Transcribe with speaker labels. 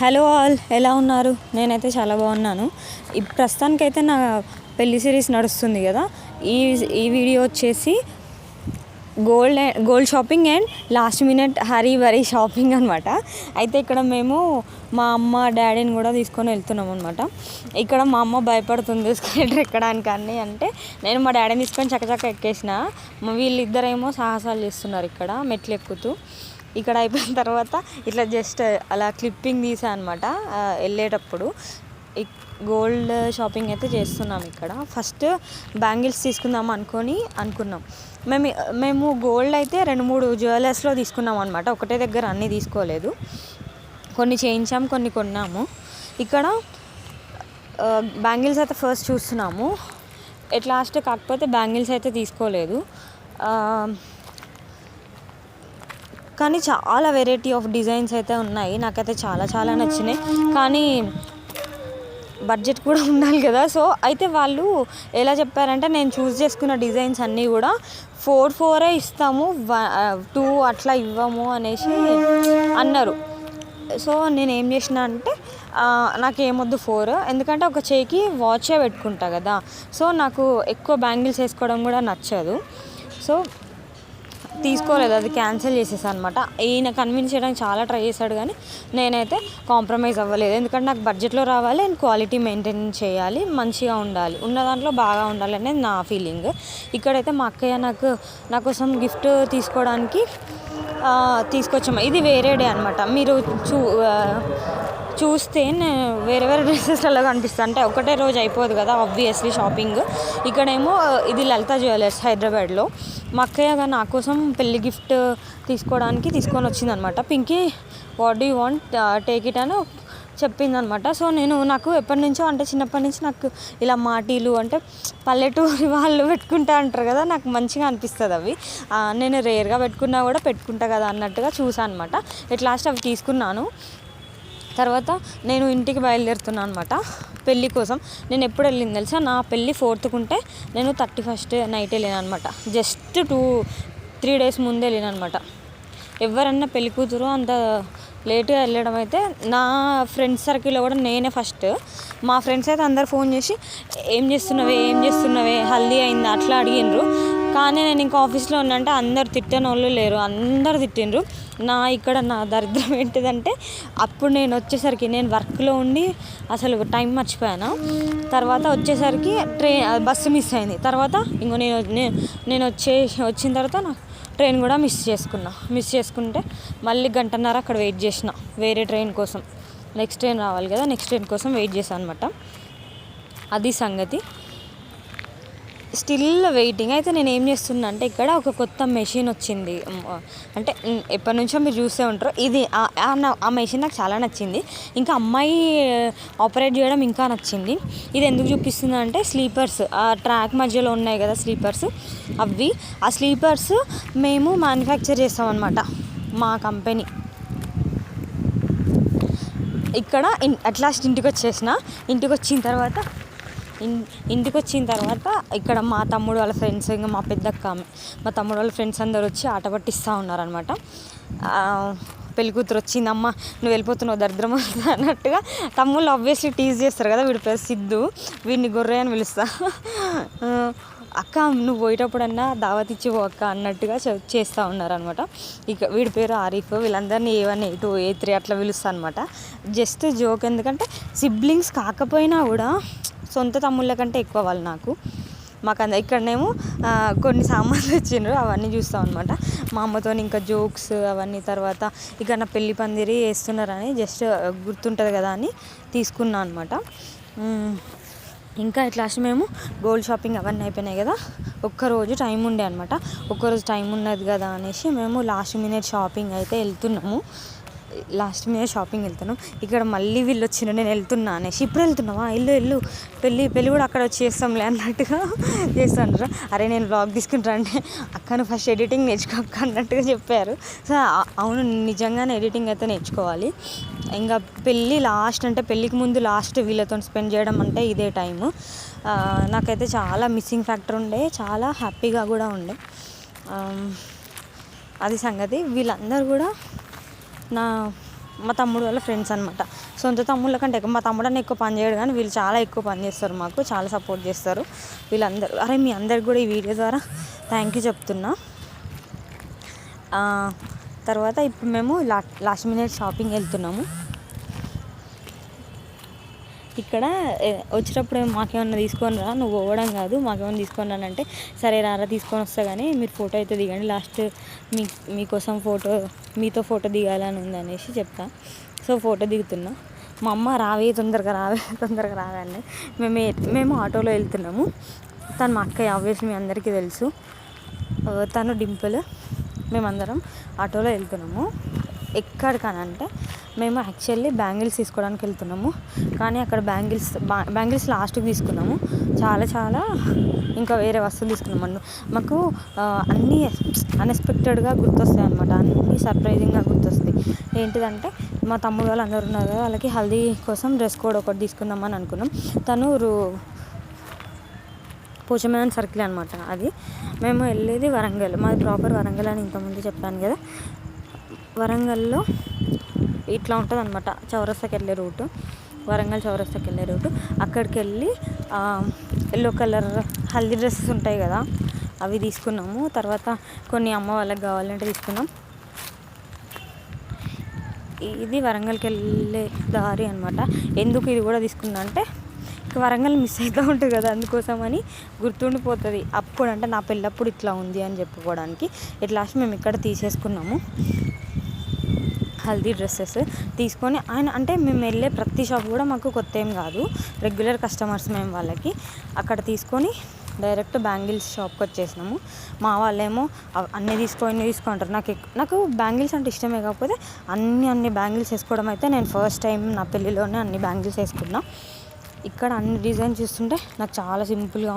Speaker 1: Hello all ఎలా ఉన్నారు? నేనైతే చాలా బాగున్నాను. ప్రస్తుతానికైతే నా పెళ్ళి సిరీస్ నడుస్తుంది కదా. ఈ ఈ వీడియో వచ్చేసి gold gold shopping and last minute hurry worry shopping అనమాట అయితే ఇక్కడ మేము మా అమ్మ డాడీని కూడా తీసుకొని వెళ్తున్నాం అనమాట ఇక్కడ మా అమ్మ భయపడుతుంది స్కేటర్ ఎక్కడానికి అన్ని అంటే నేను మా డాడీని తీసుకొని చక్కచక్క ఎక్కేసిన. వీళ్ళిద్దరేమో సాహసాలు చేస్తున్నారు ఇక్కడ మెట్లు ఎక్కుతూ. ఇక్కడ అయిపోయిన తర్వాత ఇట్లా జస్ట్ అలా క్లిప్పింగ్ తీసా అనమాట వెళ్ళేటప్పుడు. గోల్డ్ షాపింగ్ అయితే చేస్తున్నాం ఇక్కడ. ఫస్ట్ బ్యాంగిల్స్ తీసుకుందాం అనుకొని అనుకున్నాం. మేము మేము గోల్డ్ అయితే రెండు మూడు జ్యువెలర్స్లో తీసుకున్నాం అనమాట ఒకటే దగ్గర అన్నీ తీసుకోలేదు. కొన్ని చేయించాం కొన్ని కొన్నాము. ఇక్కడ బ్యాంగిల్స్ అయితే ఫస్ట్ చూస్తున్నాము. ఎట్ లాస్ట్ కాకపోతే బ్యాంగిల్స్ అయితే తీసుకోలేదు. కానీ చాలా వెరైటీ ఆఫ్ డిజైన్స్ అయితే ఉన్నాయి. నాకైతే చాలా చాలా నచ్చినాయి. కానీ బడ్జెట్ కూడా ఉండాలి కదా. సో అయితే వాళ్ళు ఎలా చెప్పారంటే నేను చూస్ చేసుకున్న డిజైన్స్ అన్నీ కూడా ఫోర్ ఫోరే ఇస్తాము టూ అట్లా ఇవ్వము అనేసి అన్నారు. సో నేను ఏం చేసిన అంటే నాకేమొద్దు ఫోర్ ఎందుకంటే ఒక చేయికి వాచే పెట్టుకుంటా కదా. సో నాకు ఎక్కువ బ్యాంగిల్స్ వేసుకోవడం కూడా నచ్చదు. సో తీసుకోలేదు అది క్యాన్సిల్ చేసేసాను అనమాట ఈయన కన్విన్స్ చేయడానికి చాలా ట్రై చేశాడు కానీ నేనైతే కాంప్రమైజ్ అవ్వలేదు. ఎందుకంటే నాకు బడ్జెట్లో రావాలి అండ్ క్వాలిటీ మెయింటైన్ చేయాలి మంచిగా ఉండాలి. ఉన్న దాంట్లో బాగా ఉండాలి అనేది నా ఫీలింగ్ ఇక్కడైతే మా అక్కయ్య నాకు నా కోసం గిఫ్ట్ తీసుకోవడానికి తీసుకొచ్చాము. ఇది వేరే డే అనమాట మీరు చూ చూస్తే నేను వేరే వేరే డ్రెస్సెస్లలో కనిపిస్తాను అంటే ఒకటే రోజు అయిపోదు కదా ఆబ్వియస్లీ షాపింగ్ ఇక్కడేమో ఇది లలిత జ్యువెలర్స్ హైదరాబాద్లో. మా అక్కయ్య నా కోసం పెళ్ళి గిఫ్ట్ తీసుకోవడానికి తీసుకొని వచ్చిందనమాట. Pinky what do want take it అని చెప్పిందనమాట. సో నేను నాకు ఎప్పటి నుంచో అంటే చిన్నప్పటి నుంచి నాకు ఇలా మాటీలు అంటే పల్లెటూరి వాళ్ళు పెట్టుకుంటా అంటారు కదా నాకు మంచిగా అనిపిస్తుంది అవి. నేను రేర్గా పెట్టుకున్నా కూడా పెట్టుకుంటా కదా అన్నట్టుగా చూసాను అనమాట ఎట్ లాస్ట్ అవి తీసుకున్నాను. తర్వాత నేను ఇంటికి బయలుదేరుతున్నాను అనమాట పెళ్ళి కోసం. నేను ఎప్పుడు వెళ్ళింది తెలుసా? నా పెళ్ళి ఫోర్త్కు ఉంటే నేను థర్టీ ఫస్ట్ నైట్ వెళ్ళాను అనమాట జస్ట్ టూ త్రీ డేస్ ముందే వెళ్ళాను అనమాట ఎవరన్నా పెళ్ళి కూతురు అంత లేట్గా వెళ్ళడం అయితే నా ఫ్రెండ్స్ సర్కిల్లో కూడా నేనే ఫస్ట్. మా ఫ్రెండ్స్ అయితే అందరు ఫోన్ చేసి ఏం చేస్తున్నావే? ఏం చేస్తున్నావే? హల్దీ అయింది? అట్లా అడిగినరు కానీ నేను ఇంకా ఆఫీస్లో ఉన్నంటే అందరు తిట్టని వాళ్ళు లేరు. అందరు తిట్టిండ్రు. నా ఇక్కడ నా దరిద్రం ఏంటిదంటే అప్పుడు నేను వచ్చేసరికి నేను వర్క్లో ఉండి అసలు టైం మర్చిపోయాను. తర్వాత వచ్చేసరికి ట్రైన్ బస్సు మిస్ అయింది. తర్వాత ఇంకో నేను నేను నేను వచ్చే వచ్చిన తర్వాత నా ట్రైన్ కూడా మిస్ చేసుకున్నా. మిస్ చేసుకుంటే మళ్ళీ గంటన్నర అక్కడ వెయిట్ చేసిన. వేరే ట్రైన్ కోసం. నెక్స్ట్ ట్రైన్ రావాలి కదా నెక్స్ట్ ట్రైన్ కోసం వెయిట్ చేశాను అనమాట అది సంగతి. Still waiting. అయితే నేను ఏం చేస్తున్నా అంటే ఇక్కడ ఒక కొత్త మెషిన్ వచ్చింది. అంటే ఎప్పటి నుంచో మీరు చూసే ఉంటారు. ఇది ఆ- నా- ఆ మెషిన్ నాకు చాలా నచ్చింది. ఇంకా అమ్మాయి ఆపరేట్ చేయడం ఇంకా నచ్చింది. ఇది ఎందుకు చూపిస్తుంది అంటే స్లీపర్స్. ఆ ట్రాక్ మధ్యలో ఉన్నాయి కదా స్లీపర్స్. అవి ఆ స్లీపర్స్ మేము మ్యానుఫ్యాక్చర్ చేస్తామన్నమాట. మా కంపెనీ. ఇక్కడ ఇన్ అట్ ఇంటికి వచ్చేసిన ఇంటికి వచ్చిన తర్వాత ఇంటికి వచ్చిన తర్వాత ఇక్కడ మా తమ్ముడు వాళ్ళ ఫ్రెండ్స్ ఇంకా మా పెద్దక్క ఆమె మా తమ్ముడు వాళ్ళ ఫ్రెండ్స్ అందరు వచ్చి ఆట పట్టిస్తూ ఉన్నారనమాట పెళ్ళి కూతురు వచ్చిందమ్మ నువ్వు వెళ్ళిపోతున్నావు దరిద్రం అన్నట్టుగా తమ్ముళ్ళు ఆబ్వియస్లీ టీజ్ చేస్తారు కదా వీడి పేరు సిద్ధు వీడిని గొర్రె అని పిలుస్తా. అక్క నువ్వు పోయేటప్పుడన్నా దావత్ ఇచ్చి పో అక్క అన్నట్టుగా చె- చేస్తూ ఉన్నారనమాట ఇక వీడి పేరు ఆరిఫ్ వీళ్ళందరినీ A one A two A three అట్లా పిలుస్తా అనమాట జస్ట్ జోక్ ఎందుకంటే సిబ్లింగ్స్ కాకపోయినా కూడా సొంత తమ్ముళ్ళ కంటే ఎక్కువ వాళ్ళు నాకు. మాకు అంద ఇక్కడనేమో కొన్ని సామాన్లు వచ్చిండ్రు అవన్నీ చూస్తాం అనమాట మా అమ్మతో ఇంకా జోక్స్ అవన్నీ తర్వాత ఇక నా పెళ్ళి పందిరి వేస్తున్నారని జస్ట్ గుర్తుంటుంది కదా అని తీసుకున్నా అనమాట ఇంకా ఇట్లా మేము గోల్డ్ షాపింగ్ అవన్నీ అయిపోయినాయి కదా ఒక్కరోజు టైం ఉండే అనమాట ఒక్కరోజు టైం ఉన్నది కదా అనేసి మేము లాస్ట్ మినిట్ షాపింగ్ అయితే వెళ్తున్నాము. లాస్ట్ మీద షాపింగ్ వెళ్తాను. ఇక్కడ మళ్ళీ వీళ్ళు వచ్చిన నేను వెళ్తున్నా అనేసి. ఇప్పుడు వెళ్తున్నావా? ఇల్లు ఇల్లు పెళ్ళి పెళ్ళి కూడా అక్కడ వచ్చి చేస్తాంలే అన్నట్టుగా చేస్తాను అరే నేను బ్లాగ్ తీసుకుంటా అంటే అక్కను ఫస్ట్ ఎడిటింగ్ నేర్చుకోక అన్నట్టుగా చెప్పారు. సో అవును నిజంగానే ఎడిటింగ్ అయితే నేర్చుకోవాలి. ఇంకా పెళ్ళి లాస్ట్ అంటే పెళ్ళికి ముందు లాస్ట్ వీళ్ళతో స్పెండ్ చేయడం అంటే ఇదే టైము నాకైతే చాలా మిస్సింగ్ ఫ్యాక్టర్ ఉండే. చాలా హ్యాపీగా కూడా ఉండే. అది సంగతి. వీళ్ళందరూ కూడా నా మా తమ్ముడు వాళ్ళ ఫ్రెండ్స్ అనమాట సొంత తమ్ముళ్ళ కంటే ఎక్కువ మా తమ్ముడు ఎక్కువ పని చేయడు కానీ వీళ్ళు చాలా ఎక్కువ పని చేస్తారు మాకు చాలా సపోర్ట్ చేస్తారు. వీళ్ళందరూ అరే మీ అందరికి కూడా ఈ వీడియో ద్వారా థ్యాంక్ యూ చెప్తున్నా. తర్వాత ఇప్పుడు మేము లా లాస్ట్ మినిట్ షాపింగ్ వెళ్తున్నాము. ఇక్కడ వచ్చినప్పుడు వచ్చేటప్పుడు మాకేమన్నా తీసుకొని రా నువ్వు పోవడం కాదు మాకేమన్నా తీసుకొని రానంటే సరే రారా తీసుకొని వస్తా కానీ మీరు ఫోటో అయితే దిగండి. లాస్ట్ మీ మీకోసం ఫోటో మీతో ఫోటో దిగాలని ఉంది అనేసి చెప్తా. సో ఫోటో దిగుతున్నా. మా అమ్మ రావే తొందరగా రావే తొందరగా రావే అని మేము మేము ఆటోలో వెళ్తున్నాము. తను మా అక్కయ్య ఆబ్వియస్ మీ అందరికీ తెలుసు. తను డింపుల్. మేమందరం ఆటోలో వెళ్తున్నాము. ఎక్కడికనంటే మేము యాక్చువల్లీ బ్యాంగిల్స్ తీసుకోవడానికి వెళ్తున్నాము. కానీ అక్కడ బ్యాంగిల్స్ బ్యాంగిల్స్ లాస్ట్కి తీసుకున్నాము. చాలా చాలా ఇంకా వేరే వస్తువులు తీసుకున్నాము. మాకు అన్నీ అన్ఎక్స్పెక్టెడ్గా గుర్తొస్తాయి అనమాట అన్నీ సర్ప్రైజింగ్గా గుర్తొస్తాయి. ఏంటిదంటే మా తమ్ముడు వాళ్ళు అందరు ఉన్నారు కదా వాళ్ళకి హల్దీ కోసం డ్రెస్ కోడ్ ఒకటి తీసుకుందామని అనుకున్నాం. తను రూ పోచమేన్ సర్కిల్ అనమాట అది. మేము వెళ్ళేది వరంగల్. మాది ప్రాపర్ వరంగల్ అని ఇంతకుముందు చెప్పాను కదా. వరంగల్లో ఇట్లా ఉంటుంది అనమాట చౌరస్తాకి వెళ్ళే రూటు. వరంగల్ చౌరస్తాకి వెళ్ళే రూటు. అక్కడికి వెళ్ళి ఎల్లో కలర్ హల్దీ డ్రెస్సెస్ ఉంటాయి కదా అవి తీసుకున్నాము. తర్వాత కొన్ని అమ్మ వాళ్ళకి కావాలంటే తీసుకున్నాం. ఇది వరంగల్కి వెళ్ళే దారి అనమాట ఎందుకు ఇది కూడా తీసుకున్నా అంటే వరంగల్ మిస్ అవుతూ ఉంటుంది కదా అందుకోసం అని గుర్తుండిపోతుంది. అప్పుడు అంటే నా పెళ్ళప్పుడు ఇట్లా ఉంది అని చెప్పుకోవడానికి. ఇట్లా మేము ఇక్కడ తీసేసుకున్నాము. హల్దీ డ్రెస్సెస్ తీసుకొని ఆయన అంటే మేము వెళ్ళే ప్రతి షాప్ కూడా మాకు కొత్త ఏం కాదు. రెగ్యులర్ కస్టమర్స్ మేము వాళ్ళకి అక్కడ తీసుకొని డైరెక్ట్ బ్యాంగిల్స్ షాప్కి వచ్చేసినాము. మా వాళ్ళేమో అన్నీ తీసుకో ఇన్ని నాకు నాకు బ్యాంగిల్స్ అంటే ఇష్టమే కాకపోతే అన్ని అన్ని బ్యాంగిల్స్ వేసుకోవడం అయితే నేను ఫస్ట్ టైం నా పెళ్ళిలోనే అన్ని బ్యాంగిల్స్ వేసుకున్నా. ఇక్కడ అన్ని డిజైన్స్ చూస్తుంటే నాకు చాలా సింపుల్గా